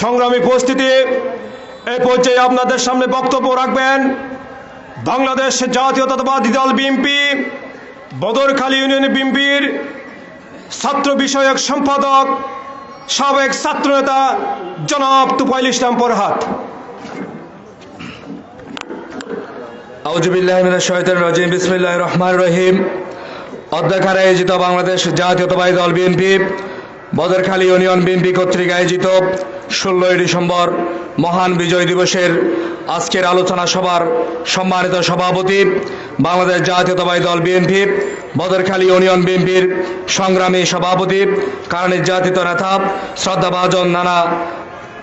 সংগ্রামী উপস্থিতি এই পর্যায়ে আপনাদের সামনে বক্তব্য রাখবেন। বাংলাদেশ জাতীয়তাবাদী দল বিএনপি বদরখালী ইউনিয়ন বিএনপির ছাত্র বিষয়ক সম্পাদক, সাবেক ছাত্রনেতা জনাব তুফাইল ইসলাম পরহাত আউজুবিল্লাহ মিনাশ শাইতানির রাজিম রহিম। আয়োজিত বাংলাদেশ জাতীয়তাবাদী দল বিএনপি বদরখালী ইউনিয়ন বিএনপি কর্তৃক আয়োজিত ষোলোই ডিসেম্বর মহান বিজয় দিবসের আজকের আলোচনা সভার সম্মানিত সভাপতি বাংলাদেশ জাতীয়তাবাদী দল বিএনপি, বদরখালী ইউনিয়ন বিএনপির সংগ্রামী সভাপতি, কারণ জাতীয় নেতা শ্রদ্ধাভাজন নানা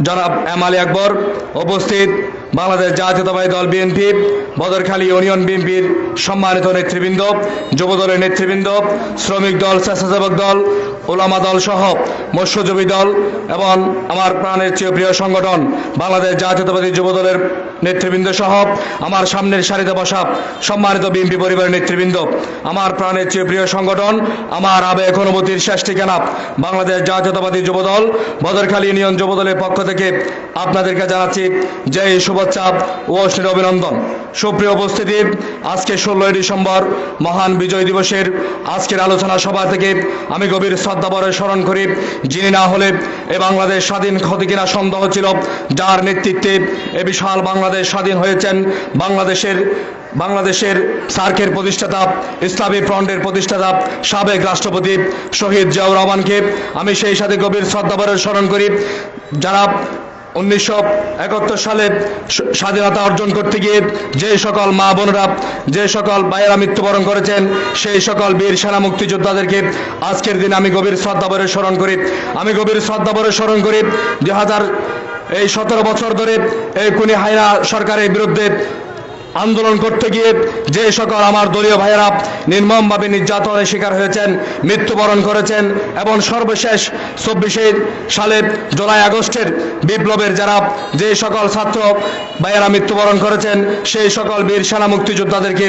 জনাব এম আলী আকবর, উপস্থিত বাংলাদেশ জাতীয়তাবাদী দল বিএনপি, বদরখালী ইউনিয়ন বিএনপির সম্মানিত নেতৃবৃন্দ, যুবদলের নেতৃবৃন্দ, শ্রমিক দল, স্বেচ্ছাসেবক দল ওলামা দল সহ মৎস্যজীবী দল এবং আমার প্রাণের চেয়ে প্রিয় সংগঠন বাংলাদেশ জাতীয়তাবাদী যুবদলের নেতৃবৃন্দ সহ আমার সামনের সারিতে বসা সম্মানিত বিএনপি পরিবারের নেতৃবৃন্দ, আমার প্রাণের চেয়ে প্রিয় সংগঠন, আমার আবেগ অনুভূতির শেষ ঠিকানা বাংলাদেশ জাতীয়তাবাদী যুবদল, বদরখালী ইউনিয়ন যুবদলের পক্ষ থেকে আপনাদেরকে জানাচ্ছি যে এই শুভেচ্ছা ও অশ্লীল অভিনন্দন। সুপ্রিয় উপস্থিতি, আজকে ষোলোই ডিসেম্বর মহান বিজয় দিবসের আজকের আলোচনা সভা থেকে আমি গভীর শ্রদ্ধাভরে স্মরণ করি, যিনি না হলে এ বাংলাদেশ স্বাধীন ক্ষতি কিনা সন্দেহ ছিল, যার নেতৃত্বে এ বিশাল বাংলাদেশ স্বাধীন হয়েছেন, বাংলাদেশের বাংলাদেশের সার্কের প্রতিষ্ঠাতা, ইসলামী ফ্রন্টের প্রতিষ্ঠাতা, সাবেক রাষ্ট্রপতি শহীদ জিয়াউর রহমানকে আমি সেই সাথে গভীর শ্রদ্ধাভরে স্মরণ করি, যারা উনিশশো একাত্তর সালে স্বাধীনতা অর্জন করতে গিয়ে যে সকল মা বোনরা, যে সকল ভাইয়েরা মৃত্যুবরণ করেছেন, সেই সকল বীর সেনা মুক্তিযোদ্ধাদেরকে আজকের দিন আমি গভীর শ্রদ্ধাভরে স্মরণ করি। আমি গভীর শ্রদ্ধাভরে স্মরণ করি দু হাজার এই সতেরো বছর ধরে এই কুনি হাইনা সরকারের বিরুদ্ধে আন্দোলন করতে গিয়ে যে সকল আমার দলীয় ভাইয়েরা নির্মমভাবে নির্যাতনের শিকার হয়েছেন, মৃত্যুবরণ করেছেন এবং সর্বশেষ চব্বিশে সালে জুলাই আগস্টের বিপ্লবের যারা যে সকল ছাত্র ভাইয়েরা মৃত্যুবরণ করেছেন, সেই সকল বীর সেনা মুক্তিযোদ্ধাদেরকে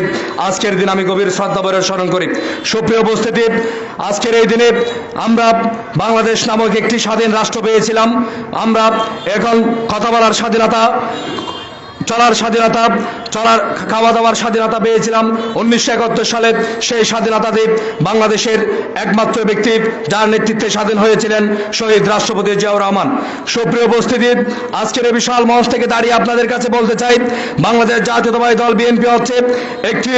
আজকের দিন আমি গভীর শ্রদ্ধাভরে স্মরণ করি। সুপ্রিয় উপস্থিতি, আজকের এই দিনে আমরা বাংলাদেশ নামক একটি স্বাধীন রাষ্ট্র পেয়েছিলাম। আমরা এখন কথা বলার স্বাধীনতা, চলার স্বাধীনতা চলার খাওয়া দাওয়ার স্বাধীনতা পেয়েছিলাম। উনিশশো একাত্তর সালে সেই স্বাধীনতা দ্বীপ বাংলাদেশের একমাত্র ব্যক্তি যার নেতৃত্বে স্বাধীন হয়েছিলেন শহীদ রাষ্ট্রপতি জিয়াউর রহমান। সুপ্রিয় উপস্থিতি, আজকের বিশাল মঞ্চ থেকে দাঁড়িয়ে আপনাদের কাছে বলতে চাই, বাংলাদেশ জাতীয়তাবাদী দল বিএনপি হচ্ছে একটি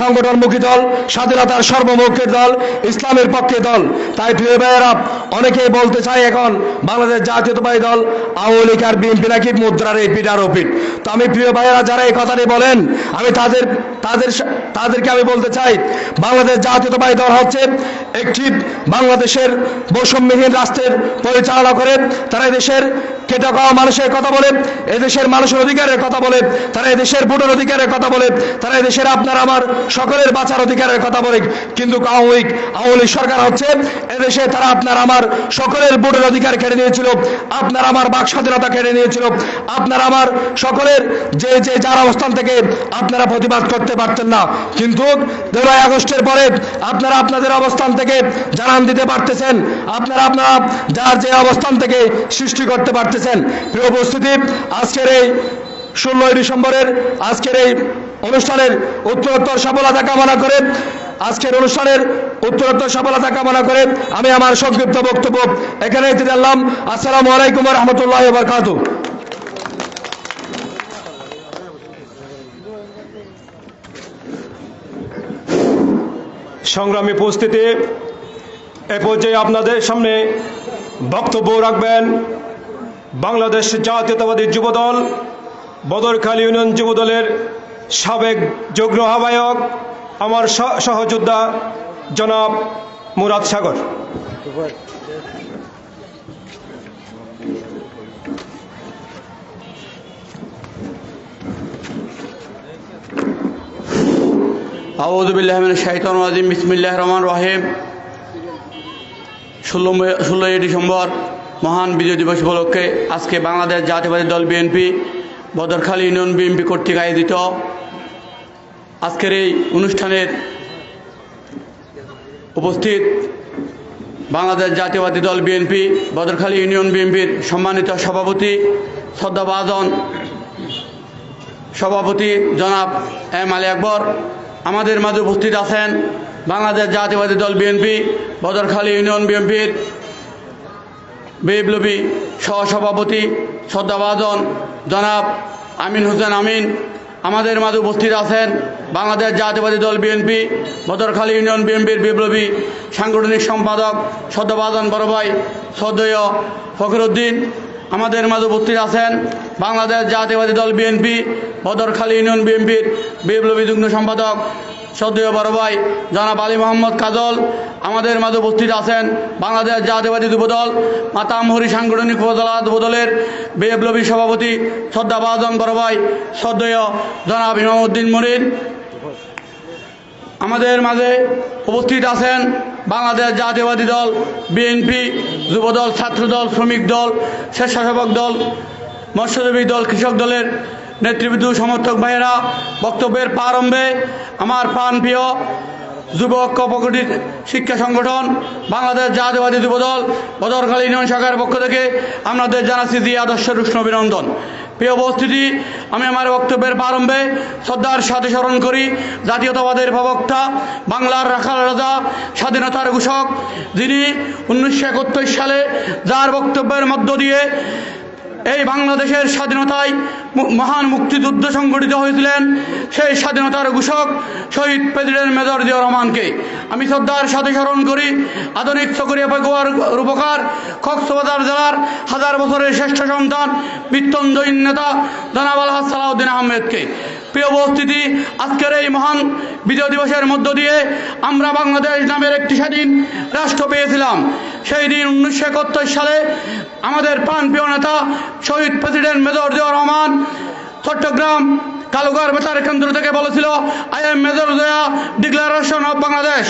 সংগঠনমুখী দল, স্বাধীনতার সর্বমুখের দল, ইসলামের পক্ষে দল। তাই প্রিয় ভাইয়েরা, অনেকেই বলতে চাই এখন, বাংলাদেশ জাতীয়তাবাদী দল, আওয়ামী লীগ আর বিএনপি নাকি মুদ্রার এই পিঠ আর তো আমি প্রিয় ভাইয়েরা, যারা এই কথাটি বলেন, আমি তাদের তাদের, তাদেরকে আমি বলতে চাই, বাংলাদেশ জাতীয়তাবাদী দল হচ্ছে একটি বাংলাদেশের বৈষম্যহীন রাষ্ট্রের পরিচালনা করে। তারা দেশের কেটে খাওয়া মানুষের কথা বলে, এদেশের মানুষের অধিকারের কথা বলে, তারা এদেশের ভোটের অধিকারের কথা বলে, তারা এদেশের আপনার আমার সকলের বাঁচার অধিকারের কথা বলে। কিন্তু আওয়ামী আওয়ামী সরকার হচ্ছে এদেশে তারা আপনার আমার সকলের ভোটের অধিকার কেড়ে নিয়েছিল, আপনার আমার বাক স্বাধীনতা কেড়ে নিয়েছিল, আপনার আমার সকলের যে যে যার অবস্থান থেকে আপনারা প্রতিবাদ করতে পারতেন না। কিন্তু জুলাই আগস্টের পরে আপনারা আপনাদের অবস্থান থেকে জানান দিতে পারতেছেন। আপনারা আপনারা যার যে অবস্থান থেকে সৃষ্টি করতে পারতেছেন। প্রিয় উপস্থিতি, আজকের এই ষোলোই ডিসেম্বরের আজকের এই অনুষ্ঠানের উত্তরোত্তর সফলতা কামনা করে, আজকের অনুষ্ঠানের উত্তরোত্তর সফলতা কামনা করে আমি আমার সংক্ষিপ্ত বক্তব্য এখানে দিতে আসসালামু আলাইকুম রহমতুল্লাহ বরকাত সংগ্রামী উপস্থিতি, এ পর্যায়ে আপনাদের সামনে বক্তব্য রাখবেন বাংলাদেশ জাতীয়তাবাদী যুবদল, বদরখালী ইউনিয়ন যুবদলের সাবেক যুগ্ম আহ্বায়ক, আমার সহ- সহযোদ্ধা জনাব মুরাদ সাগর। আউদুবিল্লাহমিন বিসমিল্লাহ রহমান রহিম। ষোলো ষোলোই ডিসেম্বর, মহান বিজয় দিবস উপলক্ষে আজকে বাংলাদেশ জাতীয়বাদী দল বিএনপি, বদরখালী ইউনিয়ন বিএনপি কর্তৃক আয়োজিত আজকের এই অনুষ্ঠানের উপস্থিত বাংলাদেশ জাতীয়বাদী দল বিএনপি, বদরখালী ইউনিয়ন বিএনপির সম্মানিত সভাপতি শ্রদ্ধাভাজন সভাপতি জনাব এম আলী আকবর আমাদের মাঝে উপস্থিত আছেন বাংলাদেশ জাতীয়বাদী দল বিএনপি, বদরখালী ইউনিয়ন বিএনপির বিপ্লবী সহসভাপতি শ্রদ্ধাভাজন জনাব আমিন হোসেন আমিন। আমাদের মাঝে উপস্থিত আছেন বাংলাদেশ জাতীয়বাদী দল বিএনপি, বদরখালী ইউনিয়ন বিএনপির বিপ্লবী সাংগঠনিক সম্পাদক শ্রদ্ধাভাজন বড় ভাই শ্রদ্ধেয় ফখরুদ্দিন। আমাদের মাঝে উপস্থিত আছেন বাংলাদেশ জাতীয়বাদী দল বিএনপি, বদরখালী ইউনিয়ন বিএনপির বিপ্লবী যুগ্ম সম্পাদক শ্রদ্ধেয় বড় ভাই জনাব আলী মোহাম্মদ কাজল, আমাদের মাঝে উপস্থিত আছেন বাংলাদেশ জাতীয়বাদী যুবদল মাতামহরি সাংগঠনিক উপজেলা যুবদলের বিপ্লবী সভাপতি শ্রদ্ধাভাজন বড় ভাই শ্রদ্ধেয় জনাব ইমামউদ্দিন মনির আমাদের মাঝে উপস্থিত আছেন বাংলাদেশ জাতীয়বাদী দল, বিএনপি, যুবদল, ছাত্রদল, শ্রমিক দল, স্বেচ্ছাসেবক দল, মৎস্যজীবী দল, কৃষক দলের নেতৃবৃন্দ, সমর্থক ভাইয়েরা, বক্তব্যের প্রারম্ভে আমার প্রাণপ্রিয় যুবক প্রকৃতির শিক্ষা সংগঠন, বাংলাদেশ জাতীয়বাদী যুবদল, বদরখালী ইউনিয়ন শাখার পক্ষ থেকে আপনাদের জানাচ্ছি দিয়ে আদর্শ উষ্ণ অভিনন্দন। প্রিয় উপস্থিতি, আমি আমার বক্তব্যের প্রারম্ভে শ্রদ্ধার সাথে স্মরণ করি, জাতীয়তাবাদের প্রবক্তা, বাংলার রাখাল রাজা, স্বাধীনতার ঘোষক, যিনি উনিশশো একাত্তর সালে যার বক্তব্যের মধ্য দিয়ে এই বাংলাদেশের স্বাধীনতায় মহান মুক্তিযুদ্ধ সংগঠিত হয়েছিলেন সেই স্বাধীনতার ঘোষক শহীদ প্রেসিডেন্ট মেজর জিয়া রহমানকে। আমি শ্রদ্ধার সাথে স্মরণ করি, আধুনিক চকরিয়া পেকুয়ার রূপকার, কক্সবাজার জেলার হাজার বছরের শ্রেষ্ঠ সন্তান বিত্তন্দয়ী নেতা জনাব আলহাজ সালাউদ্দিন আহমেদকে। প্রিয় উপস্থিতি, আজকের এই মহান বিজয় দিবসের মধ্য দিয়ে আমরা বাংলাদেশ নামের একটি স্বাধীন রাষ্ট্র পেয়েছিলাম। সেই দিন উনিশশো একাত্তর সালে আমাদের প্রাণপ্রিয় নেতা শহীদ প্রেসিডেন্ট মেজর জিয়া রহমান চট্টগ্রাম কালুগার বেতার কেন্দ্র থেকে বলেছিল I am major Zia declaration of Bangladesh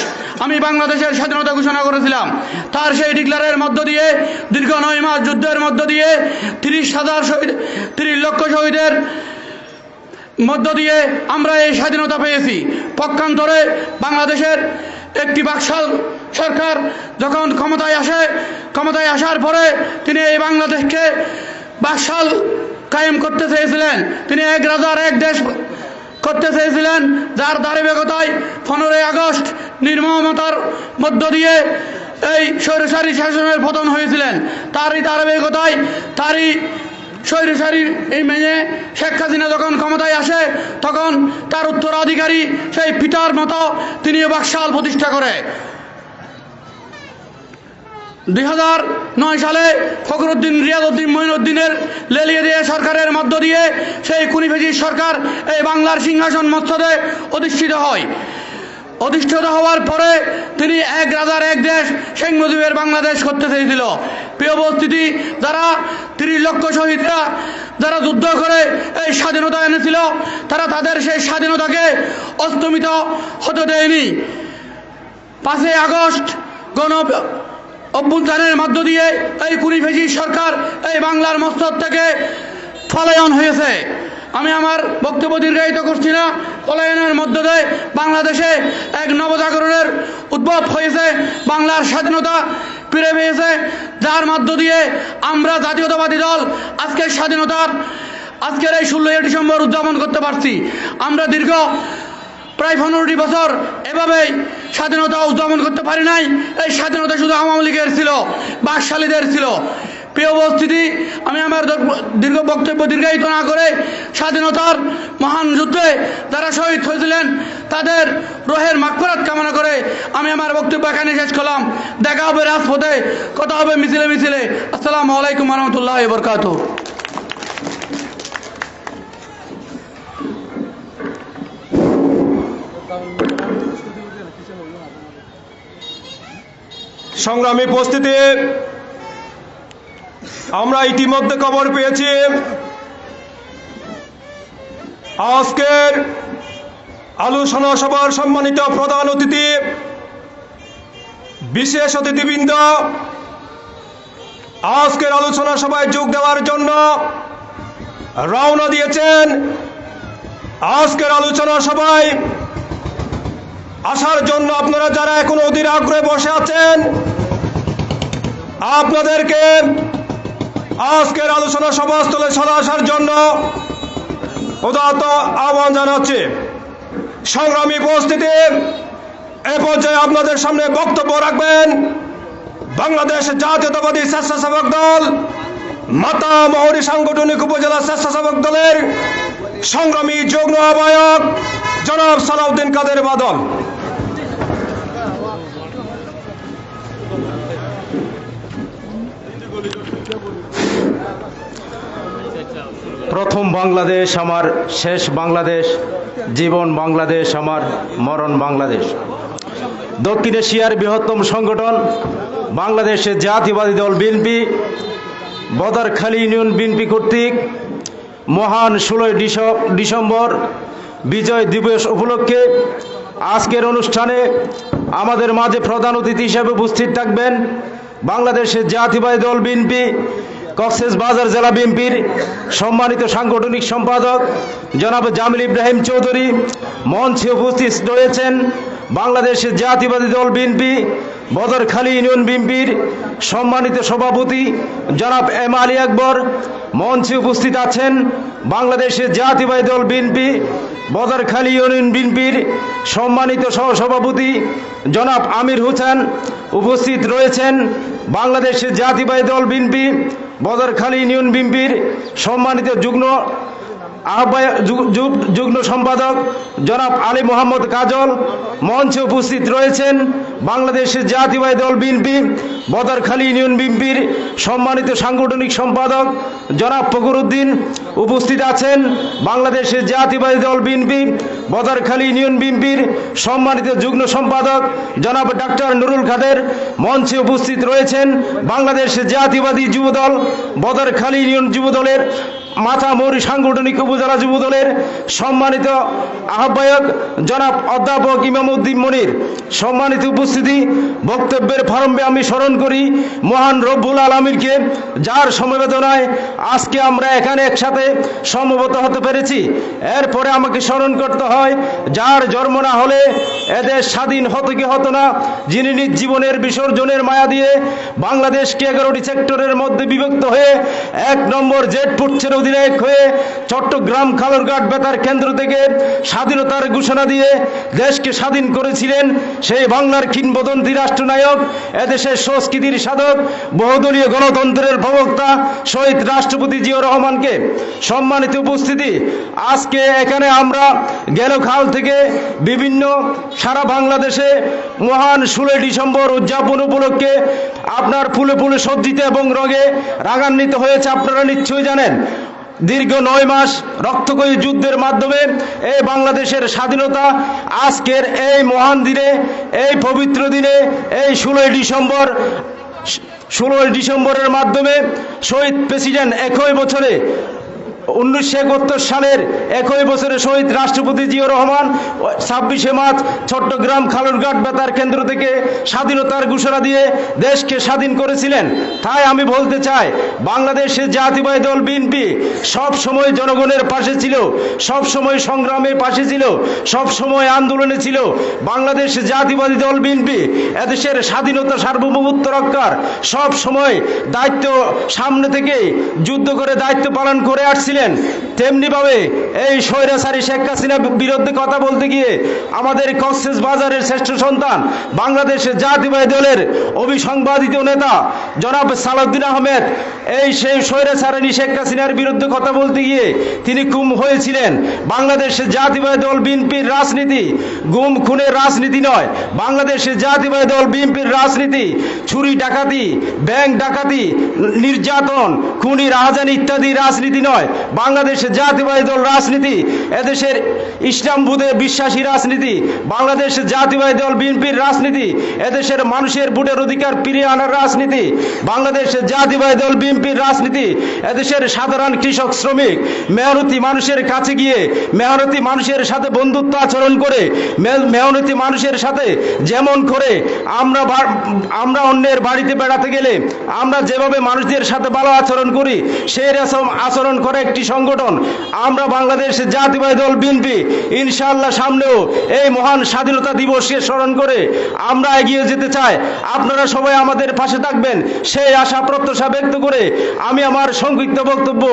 আমি বাংলাদেশের স্বাধীনতা ঘোষণা করেছিলাম। তার সেই ডিক্লারের মধ্য দিয়ে, দীর্ঘ নয় মাস যুদ্ধের মধ্য দিয়ে, তিরিশ হাজার শহীদ, তিরিশ লক্ষ শহীদের মধ্য দিয়ে আমরা এই স্বাধীনতা পেয়েছি। পক্ষান্তরে বাংলাদেশের একটি বাকশাল সরকার যখন ক্ষমতায় আসে, ক্ষমতায় আসার পরে তিনি এই বাংলাদেশকে বাকশাল কায়েম করতে চেয়েছিলেন। তিনি এক রাজার এক দেশ করতে চেয়েছিলেন, যার ধারাবাহিকতায় পনেরোই আগস্ট নির্মমতার মধ্য দিয়ে এই স্বৈরশালী শাসনের পতন হয়েছিলেন। তারই ধারাবাহিকতায় তারই স্বৈরশালী এই মেয়ে শেখ হাসিনা যখন ক্ষমতায় আসে, তখন তার উত্তরাধিকারী সেই পিতার মতো তিনিও বাকশাল প্রতিষ্ঠা করে। দুই নয় সালে ফখরুদ্দিন, রিয়াজউদ্দিন, মঈনুদ্দিনের লেলিয়ে দিয়ে সরকারের মধ্য দিয়ে সেই কুনিফেজির সরকার এই বাংলার সিংহাসন মৎসদে অধিষ্ঠিত হয়। অধিষ্ঠিত হওয়ার পরে তিনি এক রাজার এক দেশ শেখ মুজিবের বাংলাদেশ করতে চেয়েছিল। প্রিয় উপস্থিতি, যারা তিরিশ লক্ষ শহীদরা যারা যুদ্ধ করে এই স্বাধীনতা এনেছিল, তারা তাদের সেই স্বাধীনতাকে অস্তমিত হতে দেয়নি। পাঁচই আগস্ট গণ অভ্যুত্থানের মধ্য দিয়ে এই কুড়ি ফেজি সরকার এই বাংলার মস্তক থেকে পলায়ন হয়েছে। আমি আমার বক্তব্য দীর্ঘায়িত করছি না। পলায়নের মধ্য দিয়ে বাংলাদেশে এক নবজাগরণের উদ্ভব হয়েছে। বাংলার স্বাধীনতা ফিরে পেয়েছে। যার মধ্য দিয়ে আমরা জাতীয়তাবাদী দল আজকের স্বাধীনতার, আজকের এই ষোলোই ডিসেম্বর উদযাপন করতে পারছি। আমরা দীর্ঘ প্রায় পনেরোটি বছর এভাবেই স্বাধীনতা উদযাপন করতে পারি নাই। এই স্বাধীনতা শুধু আওয়ামী লীগের ছিল, বাকশালীদের ছিল। প্রিয় উপস্থিতি, আমি আমার দীর্ঘ বক্তব্য দীর্ঘায়িত না করে স্বাধীনতার মহান যুদ্ধে যারা শহীদ হয়েছিলেন, তাদের রোহের মাকফরাত কামনা করে আমি আমার বক্তব্য এখানে শেষ করলাম। দেখা হবে রাজপথে, কথা হবে মিছিলে মিছিলে। আসসালামু আলাইকুম রহমতুল্লাহ বরকাত সংগ্রামী উপস্থিতি, আমরা ইতিমধ্যে খবর পেয়েছি, আজকের আলোচনা সভার সম্মানিত প্রধান অতিথি, বিশেষ অতিথিবৃন্দ, আজকের আলোচনা সভায় যোগ দেওয়ার জন্য রওনা দিয়েছেন। আজকের আলোচনা সভায় আসার জন্য আপনারা যারা এখন অধীর আগ্রহে বসে আছেন, আপনাদেরকে আজকের আলোচনা সভাস্থলে চলে আসার জন্য উদাত্ত আহ্বান জানাচ্ছি। সংগ্রামী উপস্থিতি, এ পর্যায়ে আপনাদের সামনে বক্তব্য রাখবেন বাংলাদেশ জাতীয়তাবাদী স্বেচ্ছাসেবক দল, মাতা মহরী সাংগঠনিক উপজেলা স্বেচ্ছাসেবক দলের সংগ্রামী যুগ্ম আহ্বায়ক জনাব সালাউদ্দিন কাদের বাদল। প্রথম বাংলাদেশ আমার, শেষ বাংলাদেশ, জীবন বাংলাদেশ, আমার, মরণ বাংলাদেশ। দক্ষিণ এশিয়ার বৃহত্তম সংগঠন বাংলাদেশের জাতীয়বাদী দল বিএনপি, বদারখালী ইউনিয়ন বিএনপি কর্তৃক মহান ষোলোই ডিসেম্বর বিজয় দিবস উপলক্ষে আজকের অনুষ্ঠানে আমাদের মাঝে প্রধান অতিথি হিসেবে উপস্থিত থাকবেন বাংলাদেশের জাতীয়বাদী দল বিএনপি কক্সেস বাজার জেলা বিএনপির সম্মানিত সাংগঠনিক সম্পাদক জনাব জামিল ইব্রাহিম চৌধুরী, মঞ্চে উপস্থিত রয়েছেন বাংলাদেশের জাতীয়বাদী দল বিএনপি, বদরখালী ইউনিয়ন বিএনপির সম্মানিত সভাপতি জনাব এম আলী আকবর, মঞ্চে উপস্থিত আছেন বাংলাদেশের জাতীয়বাদী দল বিএনপি বদরখালী ইউনিয়ন বিএনপির সম্মানিত সহসভাপতি জনাব আমির হোসেন উপস্থিত রয়েছেন বাংলাদেশের জাতিবাহী দল বিএনপি বদরখালী ইউনিয়ন বিএনপির সম্মানিত যুগ্ম আহ্বায়ক যুগ- যুগ- যুগ্ম সম্পাদক জনাব আলী মোহাম্মদ কাজল মঞ্চে উপস্থিত রয়েছেন বাংলাদেশের জাতীয়বাদী দল বিএনপি, বদরখালী ইউনিয়ন বিএনপির সম্মানিত সাংগঠনিক সম্পাদক জনাব ফকরুদ্দিন উপস্থিত আছেন। বাংলাদেশের জাতীয়বাদী দল বিএনপি, বদরখালী ইউনিয়ন বিএনপির সম্মানিত যুগ্ম সম্পাদক জনাব ডাক্তার নুরুল খাদের মঞ্চে উপস্থিত রয়েছেন। বাংলাদেশের জাতীয়বাদী যুবদল বদরখালী ইউনিয়ন যুবদলের মাথামৌরি সাংগঠনিক উপজেলা যুবদলের সম্মানিত আহ্বায়ক জনাব অধ্যাপক ইমামউদ্দিন মনির। সম্মানিত উপস্থিতি, বক্তব্যের ফরম্বে আমি স্মরণ করি, মহান রব্বুল আলমীরকে যার সমবেদনায় আজকে আমরা এখানে একসাথে সমবেত হতে পেরেছি। এরপরে আমাকে স্মরণ করতে হয়, যার জন্ম না হলে এদেশ স্বাধীন হতো কি হতো না, যিনি নিজ জীবনের বিসর্জনের মায়া দিয়ে বাংলাদেশকে এগারোটি সেক্টরের মধ্যে বিভক্ত হয়ে এক নম্বর জেট পুটছের অধিনায়ক হয়ে চট্টগ্রাম খালুরঘাট বেতার কেন্দ্র থেকে স্বাধীনতার ঘোষণা দিয়ে দেশকে স্বাধীন করেছিলেন সেই বাংলার কিংবদন্তি রাষ্ট্রনায়ক এদেশের সংস্কৃতির সাধক, বহুদলীয় গণতন্ত্রের প্রবক্তা শহীদ রাষ্ট্রপতি জিয়াউর রহমানকে। সম্মানিত উপস্থিতি, আজকে এখানে আমরা গেল খাল থেকে বিভিন্ন সারা বাংলাদেশে মহান ষোলোই ডিসেম্বর উদযাপন উপলক্ষে আপনার ফুলে ফুলে সজ্জিত এবং রঙে রাগান্বিত হয়েছে, আপনারা নিশ্চয়ই জানেন। দীর্ঘ নয় মাস রক্তকয়ী যুদ্ধের মাধ্যমে এই বাংলাদেশের স্বাধীনতা আজকের এই মহান দিনে, এই পবিত্র দিনে, এই ষোলোই ডিসেম্বর, ষোলোই ডিসেম্বরের মাধ্যমে শহীদ প্রেসিডেন্ট একই বছরে উনিশশো একাত্তর সালের একই বছরে শহীদ রাষ্ট্রপতি জিয়া রহমান ছাব্বিশে মার্চ চট্টগ্রাম খালুরঘাট বেতার কেন্দ্র থেকে স্বাধীনতার ঘোষণা দিয়ে দেশকে স্বাধীন করেছিলেন। তাই আমি বলতে চাই, বাংলাদেশের জাতীয়বাদী দল বিএনপি সব সময় জনগণের পাশে ছিল, সব সময় সংগ্রামের পাশে ছিল, সব সময় আন্দোলনে ছিল। বাংলাদেশ জাতীয়বাদী দল বিএনপি এদেশের স্বাধীনতা সার্বভৌমত্ব রক্ষার সব সময় দায়িত্ব সামনে থেকে যুদ্ধ করে দায়িত্ব পালন করে আসছিলেন তেমনিভাবে এই স্বৈরাচারী শেখ হাসিনা বিরুদ্ধে কথা বলতে গিয়ে আমাদের কক্সেস বাজারের শ্রেষ্ঠ সন্তান বাংলাদেশের জাতীয়বাদী দলের অভিসংবাদিত নেতা জনাব সালাউদ্দিন আহমেদ, এই সেই স্বৈরাচারী শেখ হাসিনার বিরুদ্ধে কথা বলতে গিয়ে তিনি গুম হয়েছিলেন। বাংলাদেশের জাতীয়বাদী দল বিএনপির রাজনীতি গুম খুনের রাজনীতি নয়। বাংলাদেশের জাতীয়বাদী দল বিএনপির রাজনীতি চুরি ডাকাতি, ব্যাংক ডাকাতি, নির্যাতন, খুনি, রাহাজানি ইত্যাদি রাজনীতি নয়। বাংলাদেশের জাতীয়বাদী দল রাজনীতি, এদেশের ইসলাম বুধে বিশ্বাসী রাজনীতি, বাংলাদেশের জাতীয়বাদী দল বিএনপির রাজনীতি, এদেশের মানুষের ভোটের অধিকার ফিরিয়ে আনার রাজনীতি, বাংলাদেশের জাতীয়বাদী দল বিএনপির রাজনীতি, এদেশের সাধারণ কৃষক শ্রমিক, মেহনতি মানুষের কাছে গিয়ে, মেহনতি মানুষের সাথে বন্ধুত্ব আচরণ করে মেহনতি মানুষের সাথে যেমন করে, আমরা আমরা অন্যের বাড়িতে বেড়াতে গেলে, আমরা যেভাবে মানুষদের সাথে ভালো আচরণ করি, সেই রকম আচরণ করে একটি সংগঠন, আমরা বাংলাদেশ জাতীয়বাদী দল বিএনপি, ইনশাআল্লাহ সামনেও এই মহান স্বাধীনতা দিবসকে স্মরণ করে আমরা এগিয়ে যেতে চাই। আপনারা সবাই আমাদের পাশে থাকবেন, সেই আশা প্রত্যাশা ব্যক্ত করে আমি আমার সংক্ষিপ্ত বক্তব্য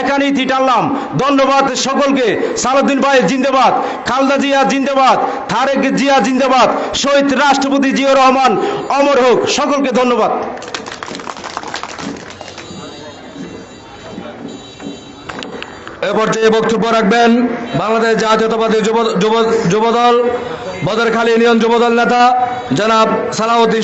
এখানেই থি টানলাম ধন্যবাদ সকলকে। সালাউদ্দিন ভাই জিন্দাবাদ, খালদা জিয়া জিন্দাবাদ, তারেক জিয়া জিন্দাবাদ, শহীদ রাষ্ট্রপতি জিয়া রহমান, অমর হোক। সকলকে ধন্যবাদ। এ পর্যায়ে বক্তব্য রাখবেন, বাংলাদেশ জাতীয়তাবাদী যুব যুব, যুবদল, বদরখালী ইউনিয়ন যুবদল নেতা, জনাব সালাউদ্দিন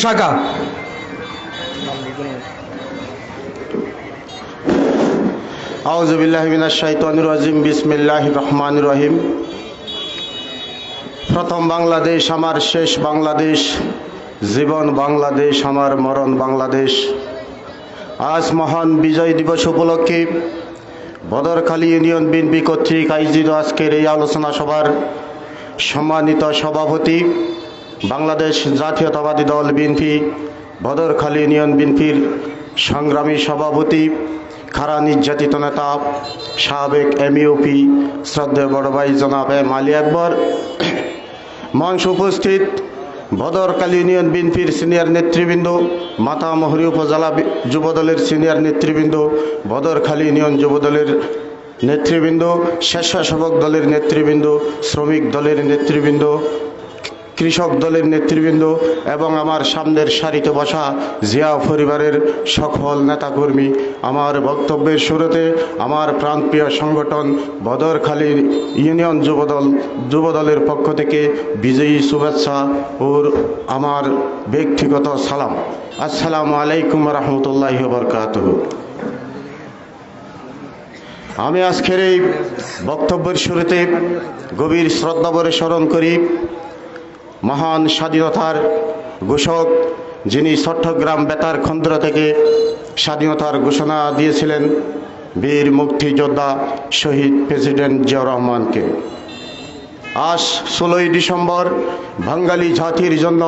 মিনাশ শাইতানির রাজিম, বিসমিল্লাহির রহমানির রহিম। প্রথম বাংলাদেশ, আমার শেষ বাংলাদেশ, জীবন বাংলাদেশ, আমার মরণ বাংলাদেশ। আজ মহান বিজয় দিবস উপলক্ষে বদরখালী ইউনিয়ন বিএনপি কর্তৃক আয়োজিত আজকের এই আলোচনা সভার সম্মানিত সভাপতি বাংলাদেশ জাতীয়তাবাদী দল বিএনপি বদরখালী ইউনিয়ন বিএনপির সংগ্রামী সভাপতি, খারা নির্যাতিত নেতা, সাবেক এমইউপি শ্রদ্ধেয় বড় ভাই জনাব এম আলী আকবর। মঞ্চ উপস্থিত বদরকালী ইউনিয়ন বিএনপির সিনিয়র নেতৃবৃন্দ মাতামহরি উপজেলা যুবদলের সিনিয়র নেতৃবৃন্দ বদরখালী ইউনিয়ন যুবদলের নেতৃবৃন্দ, স্বেচ্ছাসেবক দলের নেতৃবৃন্দ, শ্রমিক দলের নেতৃবৃন্দ কৃষক দলের নেতৃবৃন্দ এবং আমার সামনের সারিতে বসা জিয়া পরিবারের সকল নেতাকর্মী, আমার বক্তব্যের শুরুতে আমার প্রাণপ্রিয় সংগঠন বদরখালী ইউনিয়ন যুবদল, যুবদলের পক্ষ থেকে বিজয়ী শুভেচ্ছা ও আমার ব্যক্তিগত সালাম। আসসালামু আলাইকুম রহমতুল্লাহ বরকাত আমি আজকের এই বক্তব্যের শুরুতে গভীর শ্রদ্ধাভরে স্মরণ করি। মহান স্বাধীনতার ঘোষক যিনি চট্টগ্রাম বেতার খন্দ্র থেকে স্বাধীনতার ঘোষণা দিয়েছিলেন, বীর মুক্তিযোদ্ধা শহীদ প্রেসিডেন্ট জিয়াউর রহমানকে। আজ ষোলোই ডিসেম্বর বাঙালি জাতির জন্য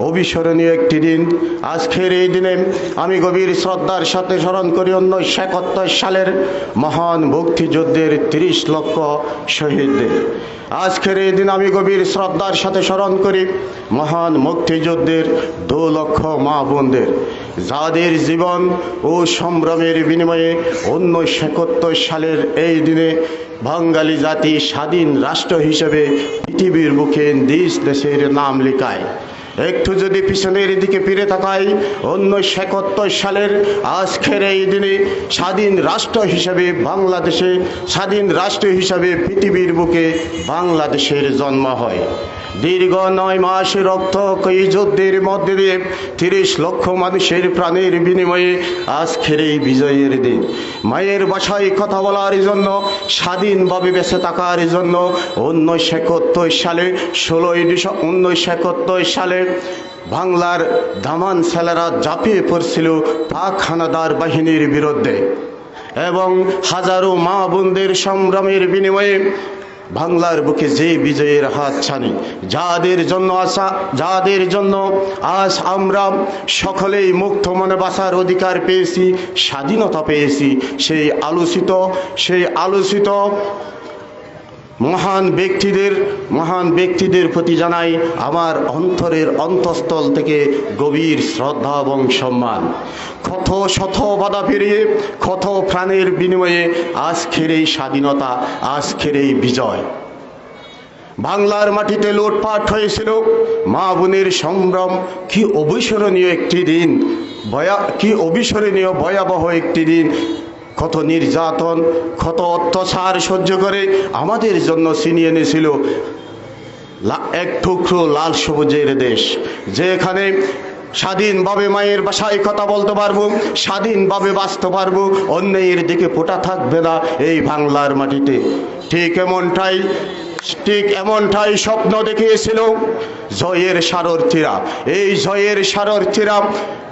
অবিস্মরণীয় একটি দিন। আজকের এই দিনে আমি গভীর শ্রদ্ধার সাথে স্মরণ করি উনিশশো একাত্তর সালের মহান মুক্তিযুদ্ধের তিরিশ লক্ষ শহীদদের আজকের এই দিন আমি গভীর শ্রদ্ধার সাথে স্মরণ করি মহান মুক্তিযুদ্ধের দু লক্ষ মা বোনদের। যাদের জীবন ও সংগ্রামের বিনিময়ে উনিশশো একাত্তর সালের এই দিনে বাঙালি জাতি স্বাধীন রাষ্ট্র হিসেবে পৃথিবীর মুখে দেশ দেশের নাম লেখায়। একটু যদি পিছনের দিকে ফিরে তাকাই, উনিশশো একাত্তর সালের আজকের এই দিনে স্বাধীন রাষ্ট্র হিসাবে বাংলাদেশে, স্বাধীন রাষ্ট্র হিসাবে পৃথিবীর বুকে বাংলাদেশের জন্ম হয়। দীর্ঘ নয় মাস রক্ত কই যুদ্ধের মধ্যে দিয়ে তিরিশ লক্ষ মানুষের প্রাণের বিনিময়ে আজকের এই বিজয়ের দিন। মায়ের বাসায় কথা বলার জন্য, স্বাধীনভাবে বেঁচে থাকার জন্য উনিশশো একাত্তর সালে, ষোলোই ডিসেম্বর উনিশশো একাত্তর সালে বাংলার ধামান ছেলেরা ঝাঁপিয়ে পড়ছিল পাক হানাদার বাহিনীর বিরুদ্ধে। এবং হাজারো মা বোনদের সংগ্রামের বিনিময়ে বাংলার বুকে যে বিজয়ের হাত ছানি, যাদের জন্য আসা যাদের জন্য আজ আমরা সকলেই মুক্ত মনে বাঁচার অধিকার পেয়েছি, স্বাধীনতা পেয়েছি, সেই আলোচিত সেই আলোচিত মহান ব্যক্তিদের মহান ব্যক্তিদের প্রতি জানাই আমার অন্তরের অন্তঃস্থল থেকে গভীর শ্রদ্ধা এবং সম্মান। কত শত বাধা পেরিয়ে কত প্রাণের বিনিময়ে আজকের এই স্বাধীনতা, আজকের এই বিজয়। বাংলার মাটিতে লুটপাট হয়েছিল, মা বোনের সংগ্রাম কি অবিস্মরণীয় একটি দিন ভয়া কি অবিস্মরণীয়, ভয়াবহ একটি দিন। কত নির্যাতন কত অত্যাচার সহ্য করে আমাদের জন্য ছিনিয়ে এনেছিল এক টুকরো লাল সবুজের দেশ, যেখানে স্বাধীনভাবে মায়ের বাসায় কথা বলতে পারব, স্বাধীনভাবে বাঁচতে পারব, অন্যের দিকে ফোটা থাকবে না এই বাংলার মাটিতে। ঠিক এমনটাই ঠিক এমনটাই স্বপ্ন দেখিয়েছিল জয়ের সারথীরা এই জয়ের সারথীরা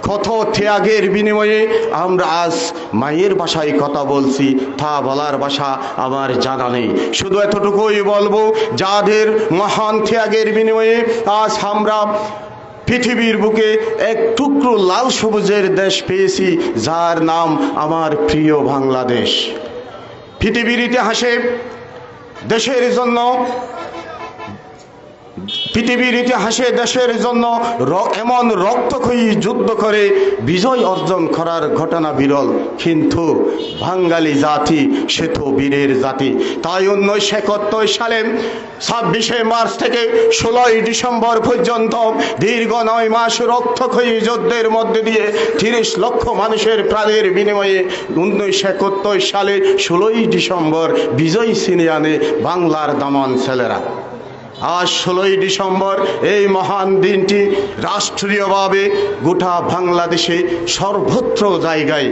কত ত্যাগের বিনিময়ে আমরা আজ মায়ের ভাষায় কথা বলছি, তা বলার ভাষা আমার জানা নেই। শুধু এতটুকুই বলব, যাদের মহান ত্যাগের বিনিময়ে আজ আমরা পৃথিবীর বুকে এক টুকরো লাল সবুজের দেশ পেয়েছি, যার নাম আমার প্রিয় বাংলাদেশ। পৃথিবীর ইতিহাসে দেশের জন্য পৃথিবীর ইতিহাসে, দেশের জন্য এমন রক্তক্ষয়ী যুদ্ধ করে বিজয় অর্জন করার ঘটনা বিরল। কিন্তু বাঙালি জাতি, সে তো বীরের জাতি। তাই উনিশশো একাত্তর সালে ছাব্বিশে মার্চ থেকে ষোলোই ডিসেম্বর পর্যন্ত দীর্ঘ নয় মাস রক্তক্ষয়ী যুদ্ধের মধ্যে দিয়ে তিরিশ লক্ষ মানুষের প্রাণের বিনিময়ে উনিশশো একাত্তর সালে ষোলোই ডিসেম্বর বিজয় ছিনিয়ে আনে বাংলার দামান ছেলেরা। আজ ষোলোই ডিসেম্বর এই মহান দিনটি রাষ্ট্রীয়ভাবে গোটা বাংলাদেশে সর্বত্র জায়গায়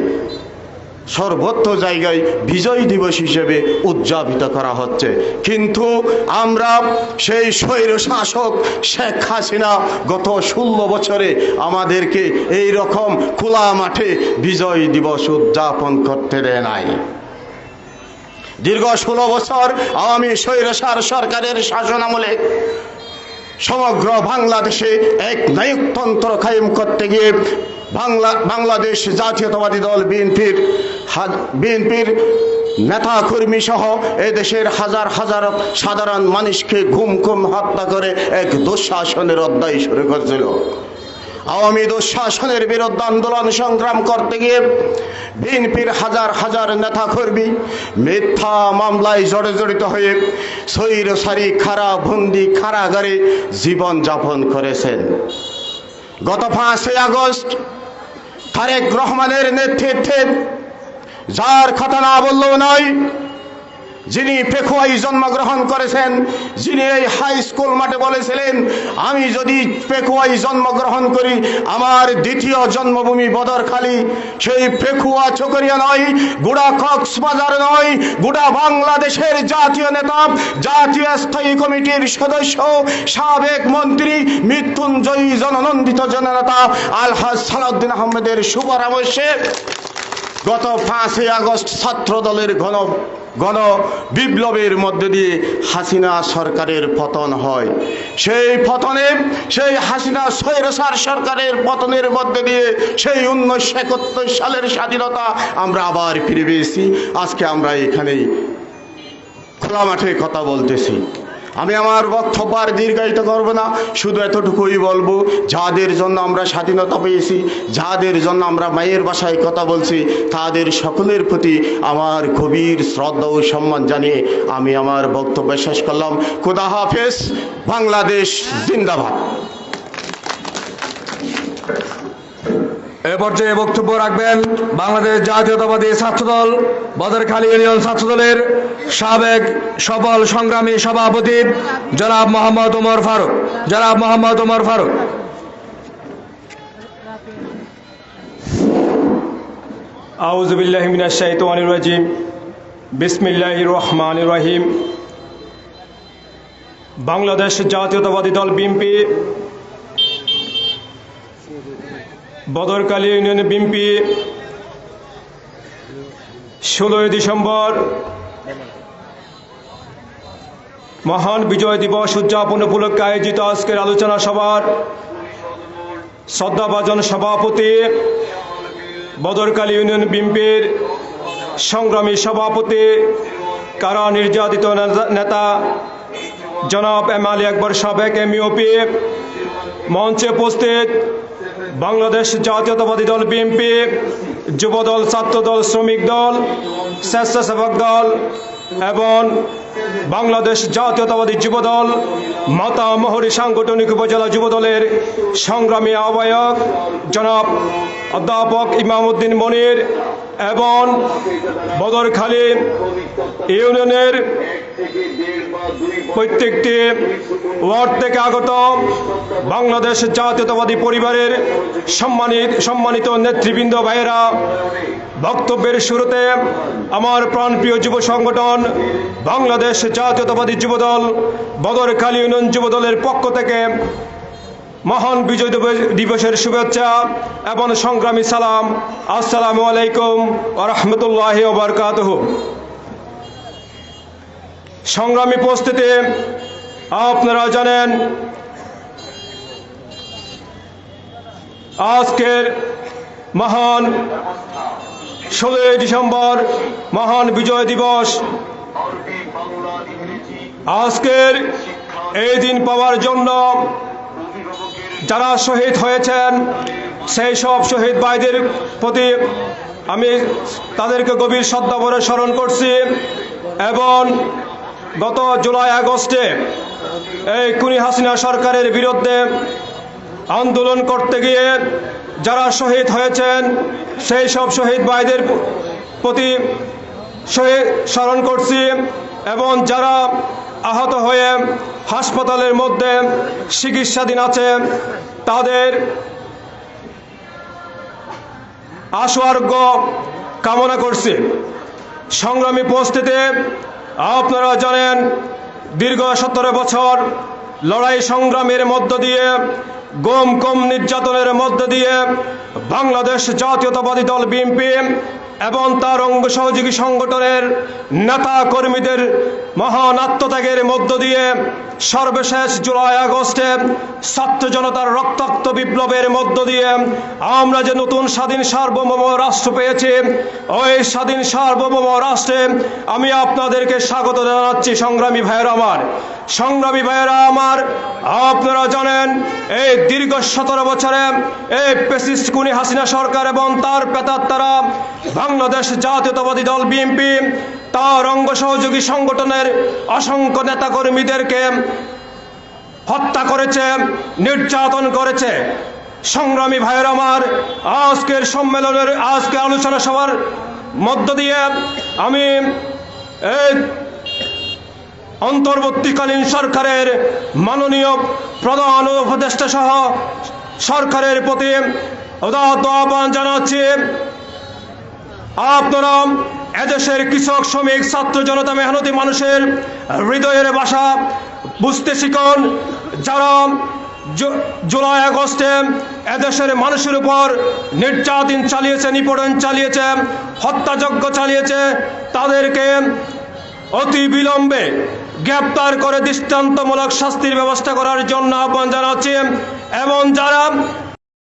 সর্বত্র জায়গায় বিজয় দিবস হিসেবে উদযাপিত করা হচ্ছে। কিন্তু আমরা সেই স্বৈর শাসক শেখ হাসিনা গত ষোলো বছরে আমাদেরকে এই রকম খোলা মাঠে বিজয় দিবস উদযাপন করতে দেয় নাই। দীর্ঘ ষোলো বছর আওয়ামী স্বৈরসার সরকারের শাসনামলে সমগ্র বাংলাদেশে এক নায়কতন্ত্র কায়েম করতে গিয়ে বাংলা, বাংলাদেশ জাতীয়তাবাদী দল বিএনপির বিএনপির নেতা কর্মী সহ এদেশের হাজার হাজার সাধারণ মানুষকে ঘুম ঘুম হত্যা করে এক দুঃশাসনের অধ্যায় শুরু করেছিল। আওয়ামী দুঃশাসনের বিরুদ্ধে আন্দোলন সংগ্রাম করতে গিয়ে বিএনপির হাজার হাজার নেতাকর্মী মিথ্যা মামলায় জড়িত হয়ে সৈর সারি, খারা বন্দি কারাগারে জীবন যাপন করেছেন। গত পাঁচই আগস্ট তারেক রহমানের নেতৃত্বে যার কথা না বললেও নয় যিনি পেখুয়াই জন্মগ্রহণ করেছেন, যিনি এই হাই স্কুল মাঠে বলেছিলেন, আমি যদি পেখুয়াই জন্মগ্রহণ করি, আমার দ্বিতীয় জন্মভূমি বদরখালী। সেই পেখুয়া চকরিয়া নয়, গুড়া কক্সবাজার নয়, গুড়া বাংলাদেশের জাতীয় নেতা, জাতীয় স্থায়ী কমিটির সদস্য, সাবেক মন্ত্রী, মৃত্যুঞ্জয়ী জননন্দিত জননেতা আলহাজ সালাউদ্দিন আহমেদের শুভ গত পাঁচই আগস্ট ছাত্র দলের গণ গণ বিপ্লবের মধ্যে দিয়ে হাসিনা সরকারের পতন হয়। সেই পতনে, সেই হাসিনা স্বৈরসার সরকারের পতনের মধ্যে দিয়ে সেই উনিশশো একাত্তর সালের স্বাধীনতা আমরা আবার ফিরে পেয়েছি। আজকে আমরা এখানেই খোলা মাঠে কথা বলতেছি। আমি আমার বক্তব্য আর দীর্ঘায়িত করব না। শুধু এতটুকুই বলব, যাদের জন্য আমরা স্বাধীনতা পেয়েছি, যাদের জন্য আমরা মায়ের বাসায় কথা বলছি, তাদের সকলের প্রতি আমার গভীর শ্রদ্ধা ও সম্মান জানিয়ে আমি আমার বক্তব্য শেষ করলাম। খুদা হাফেজ, বাংলাদেশ জিন্দাবাদ। এ পর্যায়ে বক্তব্য রাখবেন বাংলাদেশ জাতীয়তাবাদী ছাত্রদল, বদরখালী ইউনিয়ন ছাত্রদলের সাবেক সফল সংগ্রামী সভাপতি জনাব মোহাম্মদ ওমর ফারুক। জনাব মোহাম্মদ ওমর ফারুক। আউজুবিল্লাহ মিনাশ শাইতানির রাজিম। বিসমিল্লাহির রহমানির রহিম। বাংলাদেশ জাতীয়তাবাদী দল বিএনপি বদরকালী ইউনিয়ন বিএনপি ষোলোই ডিসেম্বর মহান বিজয় দিবস উদযাপন উপলক্ষে আয়োজিত আজকের আলোচনা সভার শ্রদ্ধাভাজন সভাপতি বদরকালী ইউনিয়ন বিএনপির সংগ্রামী সভাপতি, কারা নির্যাতিত নেতা- জনাব এম আলী আকবর সাবেক এমইওপি মঞ্চে উপস্থিত বাংলাদেশ জাতীয়তাবাদী দল বিএনপি যুবদল, ছাত্রদল, শ্রমিক দল, স্বেচ্ছাসেবক দল এবং বাংলাদেশ জাতীয়তাবাদী যুবদল, মাতা মহরি সাংগঠনিক উপজেলা যুবদলের সংগ্রামী আহ্বায়ক জনাব অধ্যাপক ইমামউদ্দিন মনির এবং বদরখালী ইউনিয়নের প্রত্যেকটি ওয়ার্ড থেকে আগত বাংলাদেশ জাতীয়তাবাদী পরিবারের সম্মানিত সম্মানিত নেতৃবৃন্দ ভাইয়েরা, বক্তব্যের শুরুতে আমার প্রাণপ্রিয় যুব সংগঠন বাংলাদেশ জাতীয়তাবাদী যুবদল বদরখালী ইউনিয়ন যুবদলের পক্ষ থেকে মহান বিজয় দিবসের শুভেচ্ছা এবং সংগ্রামী সালাম। আসসালামু আলাইকুম রহমতুল্লাহ বারকাতহ। সংগ্রামী উপস্থিতি আপনারা জানেন, আজকের মহান ষোলোই ডিসেম্বর মহান বিজয় দিবস। আজকের এই দিন পাওয়ার জন্য যারা শহীদ হয়েছেন, সেই সব শহীদ ভাইদের প্রতি আমি তাদেরকে গভীর শ্রদ্ধাভরে স্মরণ করছি এবং গত জুলাই আগস্টে এই কুনি হাসিনা সরকারের বিরুদ্ধে আন্দোলন করতে গিয়ে যারা শহীদ হয়েছেন, সেই সব শহীদ ভাইদের প্রতি শহীদ স্মরণ করছি এবং যারা আহত হয়ে হাসপাতালের মধ্যে চিকিৎসাধীন আছে তাদের আশু আরোগ্য কামনা করছি। সংগ্রামী উপস্থিতি আপনারা জানেন, দীর্ঘ সতেরো বছর লড়াই সংগ্রামের মধ্য দিয়ে গম কম নির্যাতনের মধ্য দিয়ে বাংলাদেশ জাতীয়তাবাদী দল বিএনপি এবং তার অঙ্গ সহযোগী সংগঠনের নেতা কর্মীদের মহান আত্মত্যাগের মধ্য দিয়ে সর্বশেষ জুলাই আগস্টে ছাত্র জনতার রক্তাক্ত বিপ্লবের মধ্য দিয়ে আমরা যে নতুন স্বাধীন সার্বভৌম রাষ্ট্র পেয়েছি, ওই স্বাধীন সার্বভৌম রাষ্ট্রে আমি আপনাদেরকে স্বাগত জানাচ্ছি, সংগ্রামী ভাইয়েরা আমার। সংগ্রামী ভাইয়েরা আমার, আপনারা জানেন এই দীর্ঘ সতেরো বছরে এই পেসিস্ট কুনি হাসিনা সরকার এবং তার পেতার তারা বাংলাদেশ জাতীয়তাবাদী দল বিএনপি, তার অঙ্গ সহযোগী সংগঠনের অসংখ্য নেতাকর্মীদেরকে হত্যা করেছে, নির্যাতন করেছে। সংগ্রামী ভাইয়ের আমার, আজকের সম্মেলনের, আজকে আলোচনা সভার মধ্য দিয়ে আমি এই অন্তর্বর্তীকালীন সরকারের মাননীয় প্রধান উপদেষ্টা সহ সরকারের প্রতি আহ্বান জানাচ্ছি। আপনারা এদেশের কৃষক, শ্রমিক, ছাত্র জনতা, মেহনতি মানুষের হৃদয়ের ভাষা বুঝতে শিখুন যারা জুলাই আগস্টে এদেশের মানুষের উপর নির্যাতন চালিয়েছে, নিপীড়ন চালিয়েছে, হত্যাযজ্ঞ চালিয়েছে, তাদেরকে অতি বিলম্বে গ্রেপ্তার করে দৃষ্টান্তমূলক শাস্তির ব্যবস্থা করার জন্য আহ্বান জানাচ্ছি। এবং যারা